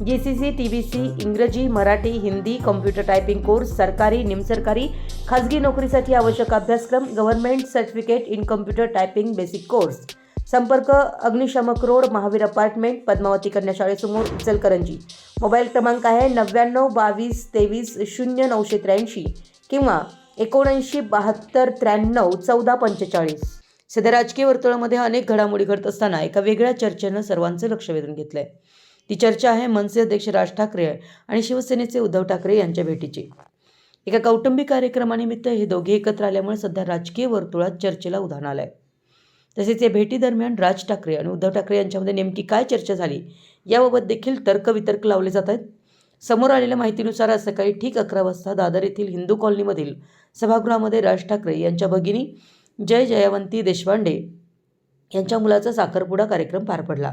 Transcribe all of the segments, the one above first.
G C C T B C इंग्रजी Marathi Hindi computer typing course सरकारी निमसरकारी खाजगी नोकरीसाठी आवश्यक अभ्यासक्रम government certificate in computer typing basic course. संपर्क अग्निशामक रोड महावीर अपार्टमेंट पद्मावती कन्याशाळेसमोर इचलकरंजी मोबाईल क्रमांक आहे नव्याण्णव बावीस तेवीस शून्य नऊशे त्र्याऐंशी किंवा एकोणऐंशी बहात्तर त्र्याण्णव चौदा पंचेचाळीस. सध्या राजकीय वर्तुळामध्ये अनेक घडामोडी घडत असताना एका वेगळ्या चर्चेनं सर्वांचं लक्ष वेधून घेतलं आहे ती चर्चा आहे मनसे अध्यक्ष राज ठाकरे आणि शिवसेनेचे उद्धव ठाकरे यांच्या भेटीची. एका कौटुंबिक कार्यक्रमानिमित्त हे दोघे एकत्र आल्यामुळे सध्या राजकीय वर्तुळात चर्चेला उधाण आलंय. तसेच या भेटीदरम्यान राज ठाकरे आणि उद्धव ठाकरे यांच्यामध्ये नेमकी काय चर्चा झाली याबाबत देखील तर्कवितर्क लावले जात आहेत. समोर आलेल्या माहितीनुसार आज सकाळी ठीक अकरा वाजता दादर येथील हिंदू कॉलनीमधील सभागृहामध्ये राज ठाकरे यांच्या भगिनी जय जयवंती देशपांडे यांच्या मुलाचा साखरपुडा कार्यक्रम पार पडला.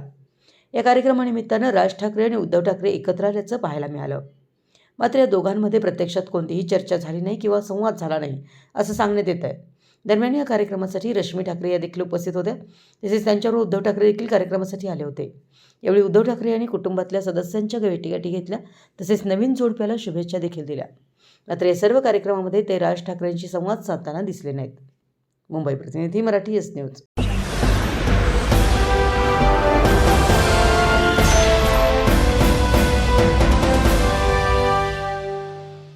या कार्यक्रमानिमित्तानं राज ठाकरे आणि उद्धव ठाकरे एकत्र आल्याचं पाहायला मिळालं. मात्र या दोघांमध्ये प्रत्यक्षात कोणतीही चर्चा झाली नाही किंवा संवाद झाला नाही असं सांगण्यात येत आहे. दरम्यान या कार्यक्रमासाठी रश्मी ठाकरे या देखील उपस्थित होत्या. तसेच त्यांच्यावर उद्धव ठाकरे देखील कार्यक्रमासाठी आले होते. यावेळी उद्धव ठाकरे यांनी कुटुंबातल्या सदस्यांच्या भेटीगाठी घेतल्या. तसेच नवीन जोडप्याला शुभेच्छा देखील दिल्या. मात्र या सर्व कार्यक्रमामध्ये ते राज ठाकरेंशी संवाद साधताना दिसले नाहीत. मुंबई प्रतिनिधी मराठी एस न्यूज.